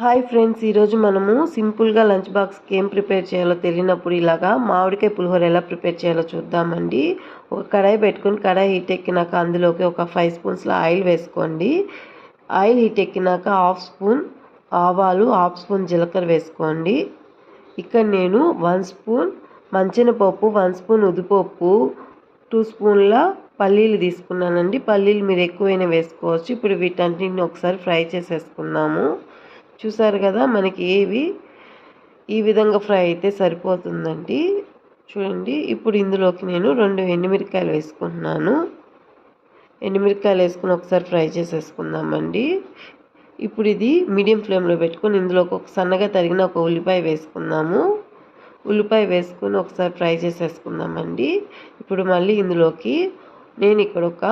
Hi friends ఈరోజు మనము సింపుల్గా లంచ్ బాక్స్కి ఏం ప్రిపేర్ చేయాలో తెలియనప్పుడు ఇలాగా మామిడికాయ పులిహోర ఎలా ప్రిపేర్ చేయాలో చూద్దామండి. ఒక కడాయి పెట్టుకొని కడాయి హీట్ ఎక్కినాక అందులోకి ఒక ఫైవ్ స్పూన్స్లో ఆయిల్ వేసుకోండి. ఆయిల్ హీట్ ఎక్కినాక హాఫ్ స్పూన్ ఆవాలు హాఫ్ స్పూన్ జీలకర్ర వేసుకోండి. ఇక్కడ నేను వన్ స్పూన్ మంచినపప్పు వన్ స్పూన్ ఉదిపప్పు టూ స్పూన్ల పల్లీలు తీసుకున్నానండి. పల్లీలు మీరు ఎక్కువైనా వేసుకోవచ్చు. ఇప్పుడు వీటన్నిటిని ఒకసారి ఫ్రై చేసేసుకున్నాము చూసారు కదా మనకి ఏవి? ఈ విధంగా ఫ్రై అయితే సరిపోతుందండి. చూడండి ఇప్పుడు ఇందులోకి నేను రెండు ఎండుమిరకాయలు వేసుకుంటున్నాను. ఎండుమిరకాయలు వేసుకుని ఒకసారి ఫ్రై చేసేసుకుందామండి. ఇప్పుడు ఇది మీడియం ఫ్లేమ్లో పెట్టుకొని ఇందులోకి ఒక సన్నగా తరిగిన ఒక ఉల్లిపాయ వేసుకుందాము. ఉల్లిపాయ వేసుకుని ఒకసారి ఫ్రై చేసేసుకుందామండి. ఇప్పుడు మళ్ళీ ఇందులోకి నేను ఇక్కడ ఒక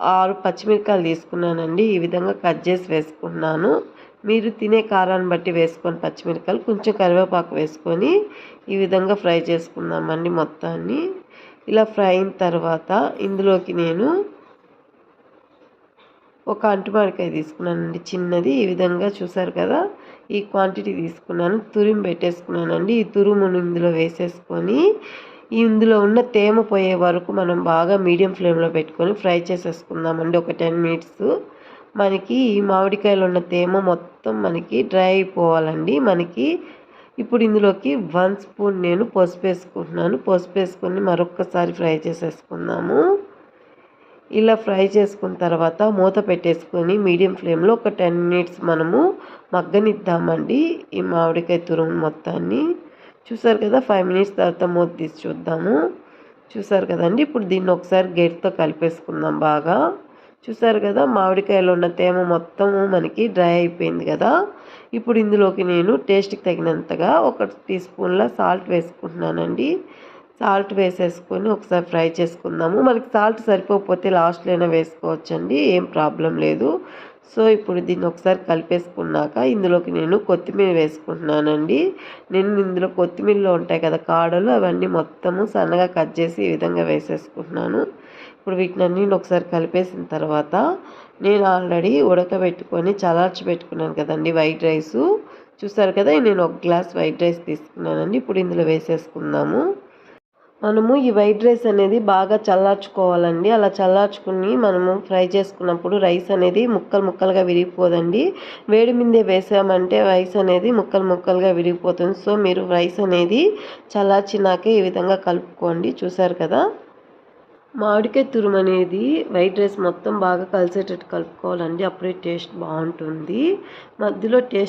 ఆరు పచ్చిమిరకాయలు తీసుకున్నానండి. ఈ విధంగా కట్ చేసి వేసుకున్నాను మీరు తినే కారాన్ని బట్టి వేసుకొని పచ్చిమిరపకాయలు కొంచెం కరివేపాకు వేసుకొని ఈ విధంగా ఫ్రై చేసుకుందామండి మొత్తాన్ని. ఇలా ఫ్రై అయిన తర్వాత ఇందులోకి నేను ఒక అంటుమాడికాయ తీసుకున్నానండి. చిన్నది ఈ విధంగా చూసారు కదా ఈ క్వాంటిటీ తీసుకున్నాను. తురిమి పెట్టేసుకున్నానండి. ఈ తురుమును ఇందులో వేసేసుకొని ఇందులో ఉన్న తేమ పోయే వరకు మనం బాగా మీడియం ఫ్లేమ్లో పెట్టుకొని ఫ్రై చేసేసుకుందామండి ఒక టెన్ మినిట్స్ మనకి ఈ మామిడికాయలు ఉన్న తేమ మొత్తం మనకి డ్రై అయిపోవాలండి. మనకి ఇప్పుడు ఇందులోకి వన్ స్పూన్ నేను పసుపు వేసుకుంటున్నాను. పసుపు వేసుకొని మరొక్కసారి ఫ్రై చేసేసుకుందాము. ఇలా ఫ్రై చేసుకున్న తర్వాత మూత పెట్టేసుకొని మీడియం ఫ్లేమ్లో ఒక టెన్ మినిట్స్ మనము మగ్గనిద్దామండి ఈ మామిడికాయ తురుము మొత్తాన్ని. చూసారు కదా ఫైవ్ మినిట్స్ తర్వాత మూత తీసి చూద్దాము. చూసారు కదండి ఇప్పుడు దీన్ని ఒకసారి గేట్తో కలిపేసుకుందాం బాగా. చూసారు కదా మామిడికాయలో ఉన్న తేమ మొత్తము మనకి డ్రై అయిపోయింది కదా. ఇప్పుడు ఇందులోకి నేను టేస్ట్కి తగినంతగా ఒక టీ స్పూన్ల సాల్ట్ వేసుకుంటున్నానండి. సాల్ట్ వేసేసుకొని ఒకసారి ఫ్రై చేసుకుందాము. మనకి సాల్ట్ సరిపోకపోతే లాస్ట్లో అయినా వేసుకోవచ్చండి ఏం ప్రాబ్లం లేదు. సో ఇప్పుడు దీన్ని ఒకసారి కలిపేసుకున్నాక ఇందులోకి నేను కొత్తిమీర వేసుకుంటున్నానండి. నేను ఇందులో కొత్తిమీరలో ఉంటాయి కదా కాడలు అవన్నీ మొత్తము సన్నగా కట్ చేసి ఈ విధంగా వేసేసుకుంటున్నాను. ఇప్పుడు వీటిని ఒకసారి కలిపేసిన తర్వాత నేను ఆల్రెడీ ఉడకబెట్టుకొని చలార్చి పెట్టుకున్నాను కదండి వైట్ రైసు. చూసారు కదా నేను ఒక గ్లాస్ వైట్ రైస్ తీసుకున్నానండి. ఇప్పుడు ఇందులో వేసేసుకుందాము. మనము ఈ వైట్ రైస్ అనేది బాగా చల్లార్చుకోవాలండి. అలా చల్లార్చుకుని మనము ఫ్రై చేసుకున్నప్పుడు రైస్ అనేది ముక్కలు ముక్కలుగా విరిగిపోదండి. వేడి మీదే వేసామంటే రైస్ అనేది ముక్కలు ముక్కలుగా విరిగిపోతుంది. సో మీరు రైస్ అనేది చల్లార్చినాకే ఈ విధంగా కలుపుకోండి. చూసారు కదా? మామిడికాయ తురుము అనేది వైట్ రైస్ మొత్తం బాగా కలిసేటట్టు కలుపుకోవాలండి. అప్పుడే టేస్ట్ బాగుంటుంది. మధ్యలో టేస్ట్